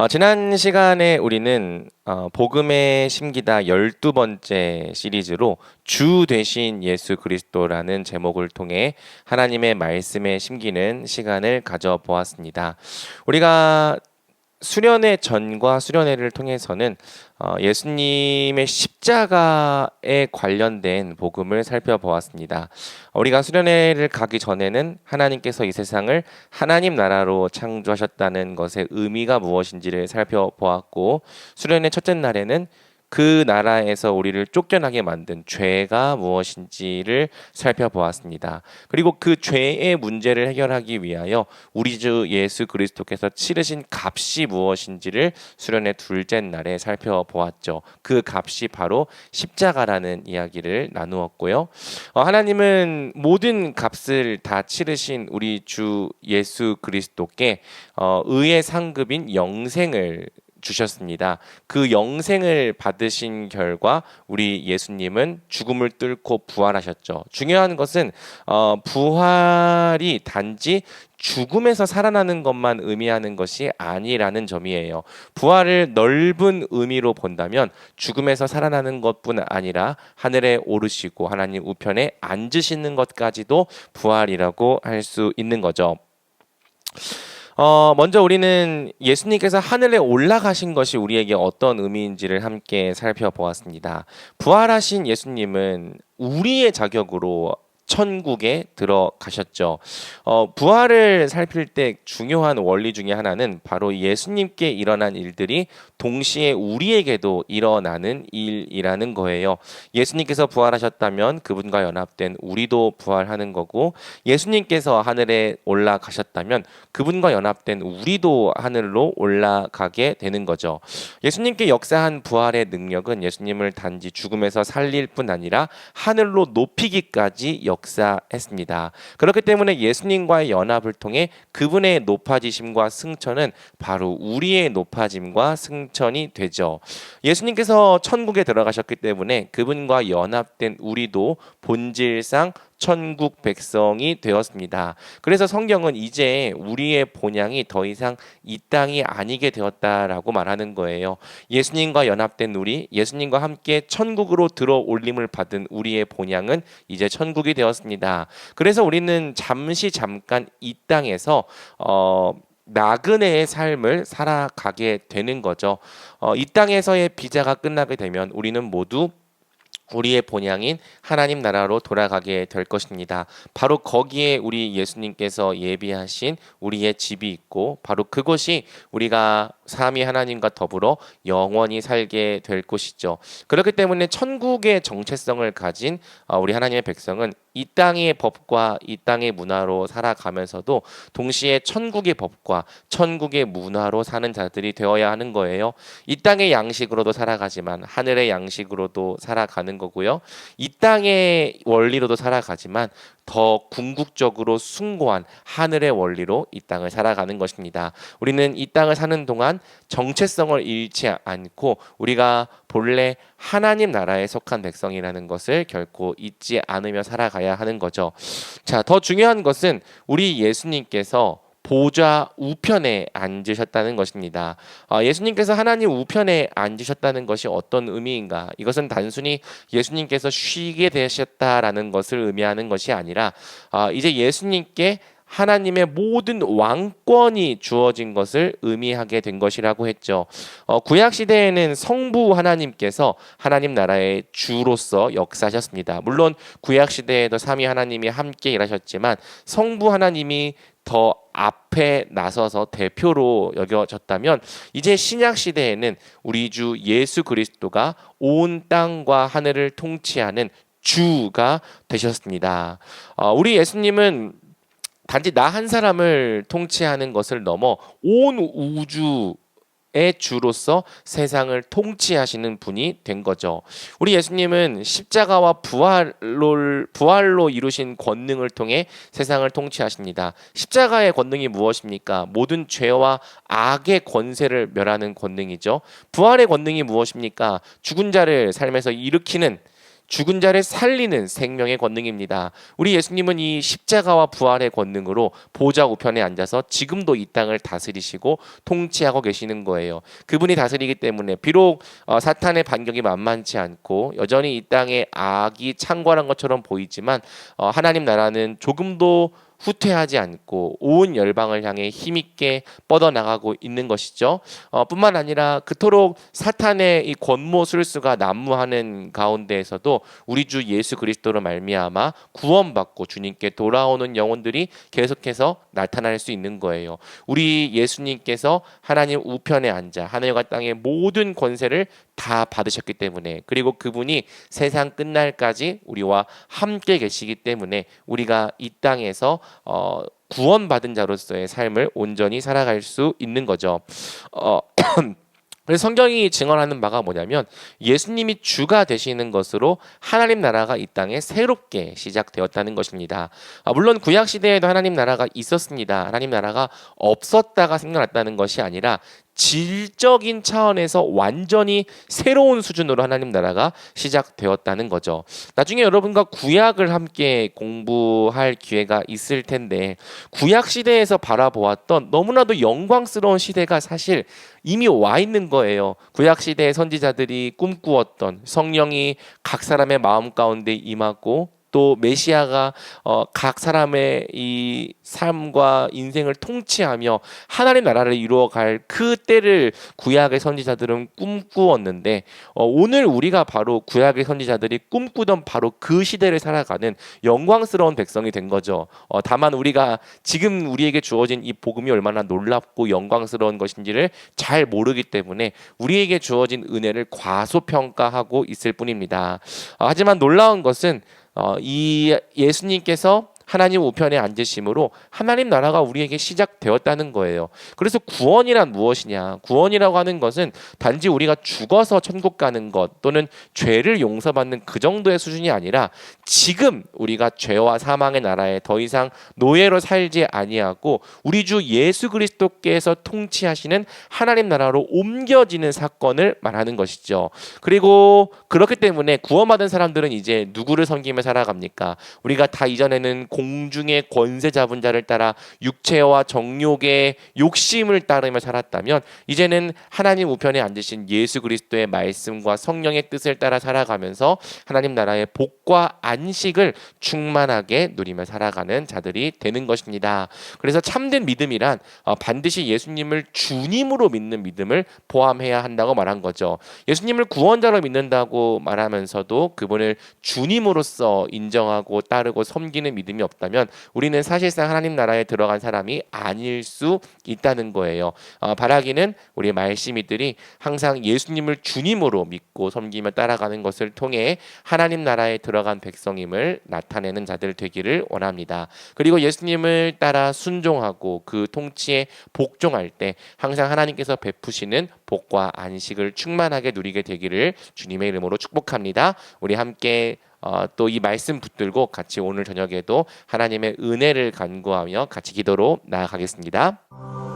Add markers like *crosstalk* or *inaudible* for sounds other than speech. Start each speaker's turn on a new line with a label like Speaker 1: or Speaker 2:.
Speaker 1: 어, 지난 시간에 우리는 어, 복음의 심기다 열두 번째 시리즈로 주 되신 예수 그리스도라는 제목을 통해 하나님의 말씀에 심기는 시간을 가져보았습니다. 우리가 수련회 전과 수련회를 통해서는 어, 예수님의 십자가에 관련된 복음을 살펴보았습니다. 우리가 수련회를 가기 전에는 하나님께서 이 세상을 하나님 나라로 창조하셨다는 것의 의미가 무엇인지를 살펴보았고 수련회 첫째 날에는 그 나라에서 우리를 쫓겨나게 만든 죄가 무엇인지를 살펴보았습니다. 그리고 그 죄의 문제를 해결하기 위하여 우리 주 예수 그리스도께서 치르신 값이 무엇인지를 수련의 둘째 날에 살펴보았죠. 그 값이 바로 십자가라는 이야기를 나누었고요. 어, 하나님은 모든 값을 다 치르신 우리 주 예수 그리스도께 어, 의의 상급인 영생을 주셨습니다. 그 영생을 받으신 결과 우리 예수님은 죽음을 뚫고 부활하셨죠. 중요한 것은 어, 부활이 단지 죽음에서 살아나는 것만 의미하는 것이 아니라는 점이에요. 부활을 넓은 의미로 본다면 죽음에서 살아나는 것뿐 아니라 하늘에 오르시고 하나님 우편에 앉으시는 것까지도 부활이라고 할 수 있는 거죠. 어, 먼저 우리는 예수님께서 하늘에 올라가신 것이 우리에게 어떤 의미인지를 함께 살펴보았습니다. 부활하신 예수님은 우리의 자격으로 천국에 들어가셨죠. 어, 부활을 살필 때 중요한 원리 중에 하나는 바로 예수님께 일어난 일들이 동시에 우리에게도 일어나는 일이라는 거예요. 예수님께서 부활하셨다면 그분과 연합된 우리도 부활하는 거고 예수님께서 하늘에 올라가셨다면 그분과 연합된 우리도 하늘로 올라가게 되는 거죠. 예수님께 역사한 부활의 능력은 예수님을 단지 죽음에서 살릴 뿐 아니라 하늘로 높이기까지 역 역사했습니다. 그렇기 때문에 예수님과의 연합을 통해 그분의 높아지심과 승천은 바로 우리의 높아짐과 승천이 되죠. 예수님께서 천국에 들어가셨기 때문에 그분과 연합된 우리도 본질상 천국 백성이 되었습니다. 그래서 성경은 이제 우리의 본향이 더 이상 이 땅이 아니게 되었다라고 말하는 거예요. 예수님과 연합된 우리, 예수님과 함께 천국으로 들어 올림을 받은 우리의 본향은 이제 천국이 되었습니다. 그래서 우리는 잠시 잠깐 이 땅에서 어 나그네의 삶을 살아가게 되는 거죠. 어, 이 땅에서의 비자가 끝나게 되면 우리는 모두 우리의 본향인 하나님 나라로 돌아가게 될 것입니다. 바로 거기에 우리 예수님께서 예비하신 우리의 집이 있고 바로 그곳이 우리가 삼위 하나님과 더불어 영원히 살게 될 곳이죠. 그렇기 때문에 천국의 정체성을 가진 어, 우리 하나님의 백성은 이 땅의 법과 이 땅의 문화로 살아가면서도 동시에 천국의 법과 천국의 문화로 사는 자들이 되어야 하는 거예요. 이 땅의 양식으로도 살아가지만 하늘의 양식으로도 살아가는 거고요. 이 땅의 원리로도 살아가지만 더 궁극적으로 숭고한 하늘의 원리로 이 땅을 살아가는 것입니다. 우리는 이 땅을 사는 동안 정체성을 잃지 않고 우리가 본래 하나님 나라에 속한 백성이라는 것을 결코 잊지 않으며 살아가 야 하는 거죠. 자, 더 중요한 것은 우리 예수님께서 보좌 우편에 앉으셨다는 것입니다. 어, 예수님께서 하나님 우편에 앉으셨다는 것이 어떤 의미인가? 이것은 단순히 예수님께서 쉬게 되셨다라는 것을 의미하는 것이 아니라 어, 이제 예수님께 하나님의 모든 왕권이 주어진 것을 의미하게 된 것이라고 했죠. 어, 구약 시대에는 성부 하나님께서 하나님 나라의 주로서 역사하셨습니다. 물론 구약 시대에도 삼위 하나님이 함께 일하셨지만 성부 하나님이 더 앞에 나서서 대표로 여겨졌다면 이제 신약 시대에는 우리 주 예수 그리스도가 온 땅과 하늘을 통치하는 주가 되셨습니다. 어, 우리 예수님은 단지 나 한 사람을 통치하는 것을 넘어 온 우주 의 주로서 세상을 통치하시는 분이 된 거죠. 우리 예수님은 십자가와 부활로 부활로 이루신 권능을 통해 세상을 통치하십니다. 십자가의 권능이 무엇입니까? 모든 죄와 악의 권세를 멸하는 권능이죠. 부활의 권능이 무엇입니까? 죽은 자를 삶에서 일으키는 죽은 자를 살리는 생명의 권능입니다. 우리 예수님은 이 십자가와 부활의 권능으로 보좌 우편에 앉아서 지금도 이 땅을 다스리시고 통치하고 계시는 거예요. 그분이 다스리기 때문에 비록 어, 사탄의 반격이 만만치 않고 여전히 이 땅에 악이 창궐한 것처럼 보이지만 어, 하나님 나라는 조금도 후퇴하지 않고 온 열방을 향해 힘있게 뻗어나가고 있는 것이죠. 어, 뿐만 아니라 그토록 사탄의 이 권모술수가 난무하는 가운데에서도 우리 주 예수 그리스도로 말미암아 구원받고 주님께 돌아오는 영혼들이 계속해서 나타날 수 있는 거예요. 우리 예수님께서 하나님 우편에 앉아 하늘과 땅의 모든 권세를 다 받으셨기 때문에 그리고 그분이 세상 끝날까지 우리와 함께 계시기 때문에 우리가 이 땅에서 어, 구원받은 자로서의 삶을 온전히 살아갈 수 있는 거죠. 어, *clears throat* 그래서 성경이 증언하는 바가 뭐냐면 예수님이 주가 되시는 것으로 하나님 나라가 이 땅에 새롭게 시작되었다는 것입니다. 아, 물론 구약 시대에도 하나님 나라가 있었습니다. 하나님 나라가 없었다가 생겨났다는 것이 아니라 질적인 차원에서 완전히 새로운 수준으로 하나님 나라가 시작되었다는 거죠. 나중에 여러분과 구약을 함께 공부할 기회가 있을 텐데 구약 시대에서 바라보았던 너무나도 영광스러운 시대가 사실 이미 와 있는 거예요. 구약 시대의 선지자들이 꿈꾸었던 성령이 각 사람의 마음 가운데 임하고 또 메시아가 어, 각 사람의 이 삶과 인생을 통치하며 하나님 나라를 이루어갈 그 때를 구약의 선지자들은 꿈꾸었는데 어, 오늘 우리가 바로 구약의 선지자들이 꿈꾸던 바로 그 시대를 살아가는 영광스러운 백성이 된 거죠. 어, 다만 우리가 지금 우리에게 주어진 이 복음이 얼마나 놀랍고 영광스러운 것인지를 잘 모르기 때문에 우리에게 주어진 은혜를 과소평가하고 있을 뿐입니다. 어, 하지만 놀라운 것은 어, 이 예수님께서 하나님 우편에 앉으심으로 하나님 나라가 우리에게 시작되었다는 거예요. 그래서 구원이란 무엇이냐? 구원이라고 하는 것은 단지 우리가 죽어서 천국 가는 것 또는 죄를 용서받는 그 정도의 수준이 아니라 지금 우리가 죄와 사망의 나라에 더 이상 노예로 살지 아니하고 우리 주 예수 그리스도께서 통치하시는 하나님 나라로 옮겨지는 사건을 말하는 것이죠. 그리고 그렇기 때문에 구원받은 사람들은 이제 누구를 섬기며 살아갑니까? 우리가 다 이전에는 공 중의 권세 잡은 자를 따라 육체와 정욕의 욕심을 따르며 살았다면 이제는 하나님 우편에 앉으신 예수 그리스도의 말씀과 성령의 뜻을 따라 살아가면서 하나님 나라의 복과 안식을 충만하게 누리며 살아가는 자들이 되는 것입니다. 그래서 참된 믿음이란 어, 반드시 예수님을 주님으로 믿는 믿음을 포함해야 한다고 말한 거죠. 예수님을 구원자로 믿는다고 말하면서도 그분을 주님으로서 인정하고 따르고 섬기는 믿음이 없다면 우리는 사실상 하나님 나라에 들어간 사람이 아닐 수 있다는 거예요. 어, 바라기는 우리 말씀이들이 항상 예수님을 주님으로 믿고 섬기며 따라가는 것을 통해 하나님 나라에 들어간 백성임을 나타내는 자들 되기를 원합니다. 그리고 예수님을 따라 순종하고 그 통치에 복종할 때 항상 하나님께서 베푸시는 복과 안식을 충만하게 누리게 되기를 주님의 이름으로 축복합니다. 우리 함께 어, 또 이 말씀 붙들고 같이 오늘 저녁에도 하나님의 은혜를 간구하며 같이 기도로 나아가겠습니다.